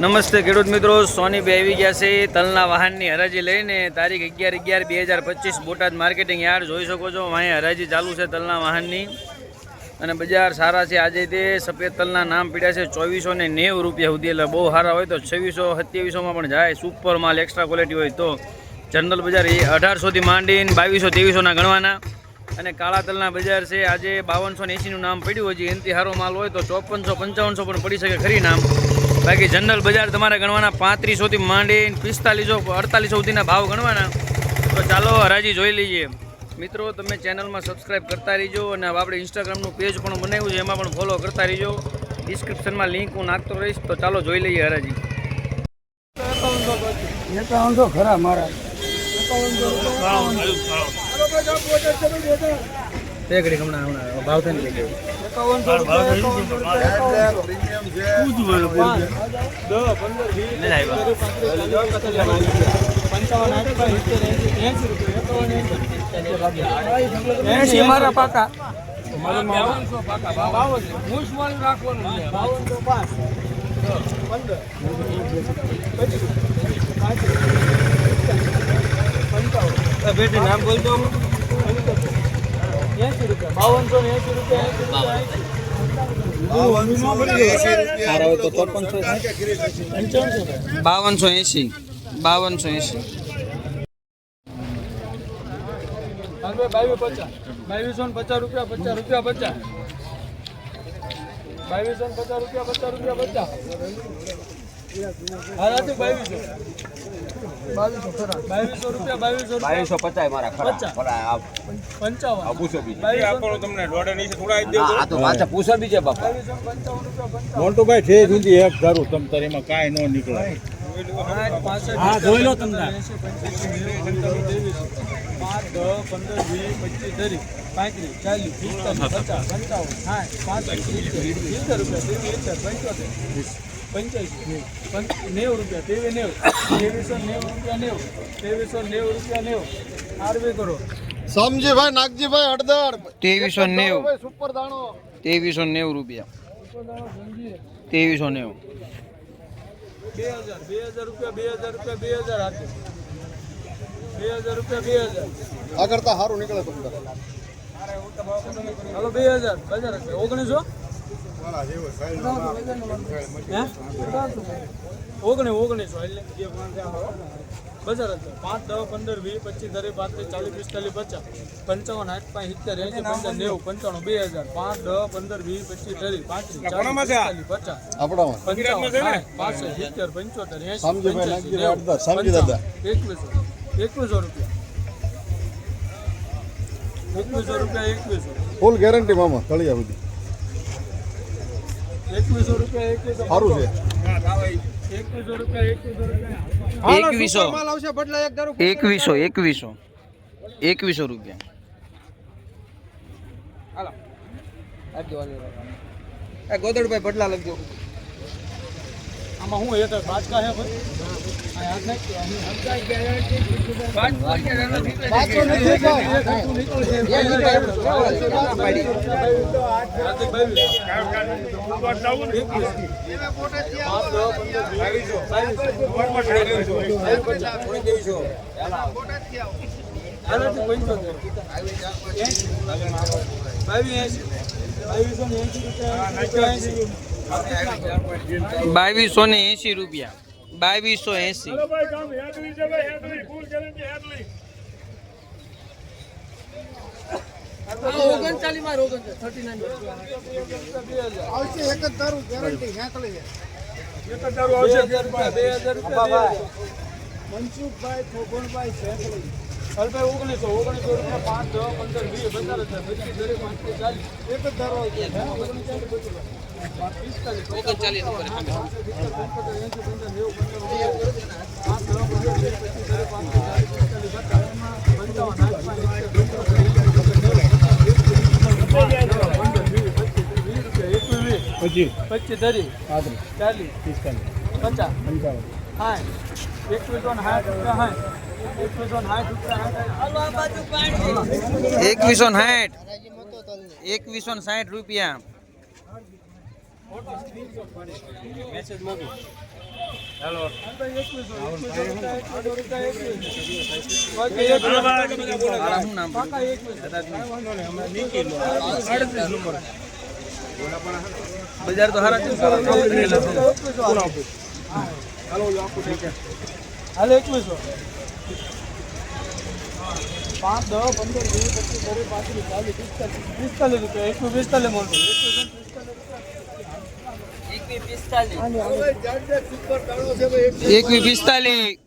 નમસ્તે ખેડૂત મિત્રો, સોની બે આવી ગયા છે તલના વાહનની હરાજી લઈને તારીખ અગિયાર અગિયાર બે હજાર પચીસ બોટાદ માર્કેટિંગ યાર્ડ જોઈ શકો છો. અહીં હરાજી ચાલુ છે તલના વાહનની. અને બજાર સારા છે. આજે તે સફેદ તલના નામ પીડ્યા છે ચોવીસો ને નેવું રૂપિયા સુધી. એટલે બહુ સારા હોય તો છવ્વીસો, સત્યાવીસોમાં પણ જાય. સુપર માલ એક્સ્ટ્રા ક્વોલિટી હોય તો જનરલ બજાર એ અઢારસોથી માંડીને બાવીસો ત્રેવીસોના ગણવાના. અને કાળા તલના બજાર છે. આજે બાવનસો ને એંસીનું નામ પડ્યું. હજી એનથી સારો માલ હોય તો ચોપનસો, પંચાવનસો પણ પડી શકે ખરી નામ. બાકી જનરલ બજાર તમારે ગણવાના પાંત્રીસોથી માંડી પિસ્તાલીસો અડતાલીસો સુધીના ભાવ ગણવાના. તો ચાલો હરાજી જોઈ લઈએ. મિત્રો તમે ચેનલમાં સબસ્ક્રાઇબ કરતા રહીજો અને આપણે ઇન્સ્ટાગ્રામનું પેજ પણ બનાવ્યું છે એમાં પણ ફોલો કરતા રહીજો. ડિસ્ક્રિપ્શનમાં લિંક હું નાખતો રહીશ તો ચાલો જોઈ લઈએ હરાજી. એકાવનસો ખરા મારા. તે ઘડી હમણાં હમણાં ભાવ થઈને લઈ બેટી નામ બોલતો એંસી રૂપિયા બાવનસો ને એંસી રૂપિયા બાવનસો એંસી બાવનસો એંસી બાવીસ પચાસ બાવીસો ને પચાસ રૂપિયા પચાસ રૂપિયા પચાસ. બાવીસો ને પચાસ રૂપિયા પચાસ રૂપિયા પચાસ. બાવીસો. પચાસ મારા ખરા. પંચાવન. પૂછો બીજું. બાવીસો. હા, આ તો પાછા પૂછો બીજે બાપા. મોન્ટુભાઈ સુધી એક ધારું તમ તાર એમાં કાંઈ ન નીકળે. હા જોઈ લો તમને પાંચ દસ પંદર વીસ પચીસ ત્રીસ પાંત્રીસ ચાલીસ પિસ્તાલીસ પચાસ પંચાવન સાઠ સિત્તેર રૂપિયા પંચોતેર. પંચ્યાસી. પંચ નેવું રૂપિયા ત્રેવીસ નેવું. ત્રેવીસો નેવું રૂપિયા નેવું. ત્રેવીસો નેવું રૂપિયા નેવું. આરવી કરો. સમજીભાઈ નાગજીભાઈ હળદર. ત્રેવીસો નેવું. સુપર દાણો. ત્રેવીસો નેવું રૂપિયા. ત્રેવીસો નેવું. બે હજાર બે હજાર રૂપિયા બે હજાર રૂપિયા બે હજાર આપે. બે હજાર રૂપિયા બે હજાર. આગળ તો સારું નીકળે હાલો બે હજાર. બજાર ઓગણીસો? ઓગણી ઓગણીસો એટલે બજાર હશે પાંચ દસ પંદર વીસ પચીસ દરેક પાંત્રીસ ચાલીસ પિસ્તાલીસ પચાસ. પંચાવન આઠ પાંચ સિત્તેર એસી પંચાવન નેવું પંચાણું બે હજાર. પાંચ દસ પંદર વીસ પચીસ ત્રીસ પાંત્રીસ ચાલીસ પિસ્તાલીસ પચાસ. પંચાવન પાંચસો સિત્તેર પંચોતેર એસી સમજીભાઈ, પંચ્યાસી, એકવીસો એકવીસો રૂપિયા. એકવીસો રૂપિયા એકવીસો. ફૂલ ગેરંટી મામા તળિયા સુધી. એકવીસો રૂપિયા એકવીસો સારું છે. એકવીસો રૂપિયા એકવીસો રૂપિયા. એકવીસો. માલ આવશે બદલા એક દારૂ એકવીસો એકવીસો. એકવીસો રૂપિયા. હાલો. એ ગોદડભાઈ બદલા લખજો આમાં હું એ તો બાચકા હે ભાઈ. એક બાવીસ. ને રૂપિયા. બાવીસો ને એસી રૂપિયા. બાવીસો એસી ઓગણચાલીસમાં ઓગણચાલીસ થર્ટી નાઇન આવશે એક જ દારૂ ગેરંટી હેંકલી બે હજાર રૂપિયા બે હજાર મનસુખભાઈ ફોગણભાઈ શેખલી. હલભાઈ ઓગણીસો ઓગણીસો રૂપિયા પાંચ દસ પંદર વીસ પંદર હજાર પચીસ દરેક ચાલીસ એક જ ધારો ઓગણચાલીસ પછી પચીસ ધરી ચાલીસ પચાસ પંચાવન સાઠ એકવીસો સાઠ રૂપિયા સાઠ એકવીસો સાઠ રૂપિયા એકવીસો સાઠ એકવીસો સાઠ રૂપિયા. મેસેજ મોકલો. બજાર તો હારા છે. સારા છે. હાલ એકવીસો પાંચ દસ પંદર વીસ પચીસ ત્રીસ પાંત્રીસ ચાલીસ પિસ્તાલીસ પિસ્તાલીસ રૂપિયા. એકવીસ પિસ્તાલીસ મળતો એકવીસ પિસ્તાલીસ. એકવી પિસ્તાલીસ.